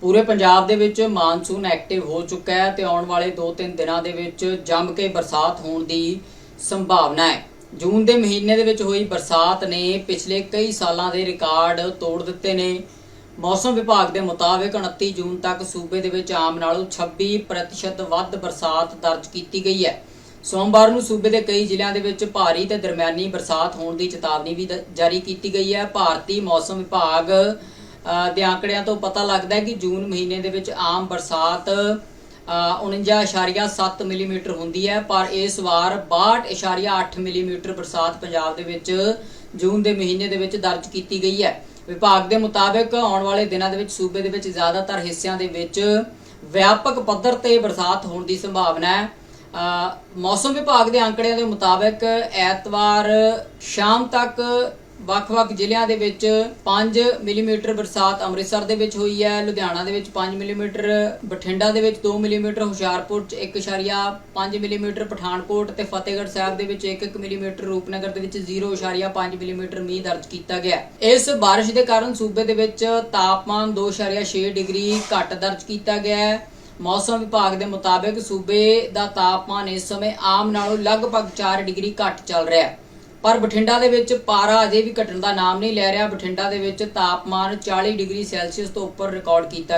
ਪੂਰੇ ਪੰਜਾਬ ਦੇ ਵਿੱਚ ਮਾਨਸੂਨ ਐਕਟਿਵ ਹੋ ਚੁੱਕਾ ਹੈ ਤੇ ਆਉਣ ਵਾਲੇ 2-3 ਦਿਨਾਂ ਦੇ ਵਿੱਚ ਜੰਮ ਕੇ ਬਰਸਾਤ ਹੋਣ ਦੀ ਸੰਭਾਵਨਾ ਹੈ। ਜੂਨ ਦੇ ਮਹੀਨੇ ਦੇ ਵਿੱਚ ਹੋਈ ਬਰਸਾਤ ਨੇ ਪਿਛਲੇ ਕਈ ਸਾਲਾਂ ਦੇ ਰਿਕਾਰਡ ਤੋੜ ਦਿੱਤੇ ਨੇ। ਮੌਸਮ ਵਿਭਾਗ ਦੇ ਮੁਤਾਬਕ 29 ਜੂਨ ਤੱਕ ਸੂਬੇ ਦੇ ਵਿੱਚ ਆਮ ਨਾਲੋਂ 26% ਵੱਧ ਬਰਸਾਤ ਦਰਜ ਕੀਤੀ ਗਈ ਹੈ। ਸੋਮਵਾਰ ਨੂੰ ਸੂਬੇ ਦੇ ਕਈ ਜ਼ਿਲ੍ਹਿਆਂ ਦੇ ਵਿੱਚ ਭਾਰੀ ਤੇ ਦਰਮਿਆਨੀ ਬਰਸਾਤ ਹੋਣ ਦੀ ਚੇਤਾਵਨੀ ਵੀ ਦ- ਜਾਰੀ ਕੀਤੀ ਗਈ ਹੈ। ਭਾਰਤੀ ਮੌਸਮ ਵਿਭਾਗ ਦੇ ਆંકੜਿਆਂ ਤੋਂ ਪਤਾ ਲੱਗਦਾ ਹੈ ਕਿ ਜੂਨ ਮਹੀਨੇ ਦੇ ਵਿੱਚ ਆਮ ਬਰਸਾਤ ਅ, 49.7 ਮਿਲੀਮੀਟਰ ਹੁੰਦੀ ਹੈ ਪਰ ਇਸ ਵਾਰ 62.8 ਮਿਲੀਮੀਟਰ ਬਰਸਾਤ ਪੰਜਾਬ ਦੇ ਵਿੱਚ ਜੂਨ ਦੇ ਮਹੀਨੇ ਦੇ ਵਿੱਚ ਦਰਜ ਕੀਤੀ ਗਈ ਹੈ। ਵਿਭਾਗ ਦੇ ਮੁਤਾਬਕ ਆਉਣ ਵਾਲੇ ਦਿਨਾਂ ਦੇ ਵਿੱਚ ਸੂਬੇ ਦੇ ਵਿੱਚ ਜ਼ਿਆਦਾਤਰ ਹਿੱਸਿਆਂ ਦੇ ਵਿੱਚ ਵਿਆਪਕ ਪੱਧਰ ਤੇ ਬਰਸਾਤ ਹੋਣ ਦੀ ਸੰਭਾਵਨਾ ਹੈ। ਮੌਸਮ ਵਿਭਾਗ ਦੇ ਅੰਕੜਿਆਂ ਦੇ ਮੁਤਾਬਕ ਐਤਵਾਰ ਸ਼ਾਮ ਤੱਕ ਵੱਖ-ਵੱਖ ਜ਼ਿਲ੍ਹਿਆਂ ਦੇ ਵਿੱਚ 5 ਮਿਲੀਮੀਟਰ ਬਰਸਾਤ ਅੰਮ੍ਰਿਤਸਰ ਦੇ ਵਿੱਚ ਹੋਈ ਹੈ, ਲੁਧਿਆਣਾ ਦੇ ਵਿੱਚ 5 ਮਿਲੀਮੀਟਰ, ਬਠਿੰਡਾ ਦੇ ਵਿੱਚ 2 ਮਿਲੀਮੀਟਰ, ਹੁਸ਼ਿਆਰਪੁਰ ਚ 1.5 ਮਿਲੀਮੀਟਰ, ਪਠਾਨਕੋਟ ਤੇ ਫਤਿਹਗੜ੍ਹ ਸਾਹਿਬ ਦੇ ਵਿੱਚ 1-1 ਮਿਲੀਮੀਟਰ, ਰੂਪਨਗਰ ਦੇ ਵਿੱਚ 0.5 ਮਿਲੀਮੀਟਰ ਮੀਂਹ ਦਰਜ ਕੀਤਾ ਗਿਆ ਇਸ ਬਾਰਿਸ਼ ਦੇ ਕਾਰਨ ਸੂਬੇ ਦੇ ਵਿੱਚ ਤਾਪਮਾਨ 2.6 ਡਿਗਰੀ ਘੱਟ ਦਰਜ ਕੀਤਾ ਗਿਆ ਹੈ। ਮੌਸਮ ਵਿਭਾਗ ਦੇ ਮੁਤਾਬਕ ਸੂਬੇ ਦਾ ਤਾਪਮਾਨ ਇਸ ਸਮੇਂ ਆਮ ਨਾਲੋਂ ਲਗਭਗ 4 ਡਿਗਰੀ ਘੱਟ ਚੱਲ ਰਿਹਾ ਹੈ। ਪਰ ਬਠਿੰਡਾ ਦੇ ਵਿੱਚ ਪਾਰਾ ਅਜੇ ਵੀ ਘਟਣ ਦਾ ਨਾਮ ਨਹੀਂ ਲੈ ਰਿਹਾ। ਬਠਿੰਡਾ ਦੇ ਵਿੱਚ ਤਾਪਮਾਨ 40 ਡਿਗਰੀ ਸੈਲਸੀਅਸ ਤੋਂ ਉੱਪਰ ਰਿਕਾਰਡ ਕੀਤਾ